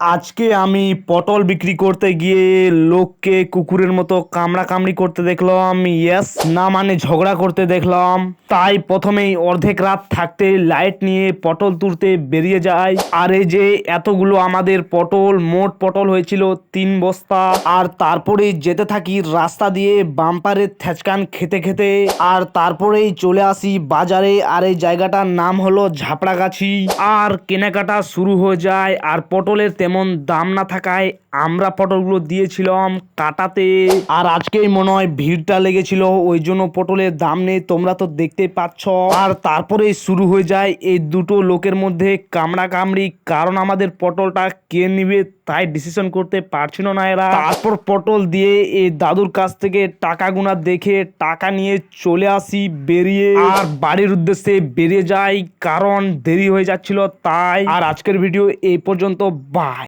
আজকে আমি পটল বিক্রি করতে গিয়ে লোককে কুকুরের মতো কামড়া কামড়ি করতে দেখলাম। ইয়েস না মানে ঝগড়া করতে দেখলাম। তাই প্রথমেই অর্ধেক রাত থাকতে লাইট নিয়ে পটল তুলতে বেরিয়ে যাই। আর এই যে এতগুলো আমাদের পটল, মোট পটল হয়েছিল তিন বস্তা। আর তারপরে যেতে থাকি রাস্তা দিয়ে বাম্পারের থেচকান খেতে খেতে। আর তারপরেই চলে আসি বাজারে। আর এই জায়গাটার নাম হলো ঝাপড়াগাছি। আর কেনাকাটা শুরু হয়ে যায়। আর পটলের তেমন দাম না থাকায় আমরা পটলগুলো দিয়েছিলাম কাটাতে। আর আজকেই মনে হয় ভিড়টা লেগেছিল, ওই জন্য পটলের দাম নেই, তোমরা তো দেখতে পাচ্ছ। আর তারপরে শুরু হয়ে যায় এই দুটো লোকের মধ্যে কামড়া কামড়ি কারণ আমাদের পটলটা কে নিবে তাই ডিসিশন করতে পারছিল না এরা। তারপর পটল দিয়ে এই দাদুর কাছ থেকে টাকা গুনা দেখে টাকা নিয়ে চলে আসি বেরিয়ে। আর বাড়ির উদ্দেশ্যে বেরিয়ে যাই, কারণ দেরি হয়ে যাচ্ছিল তাই। আর আজকের ভিডিও এই পর্যন্ত বাই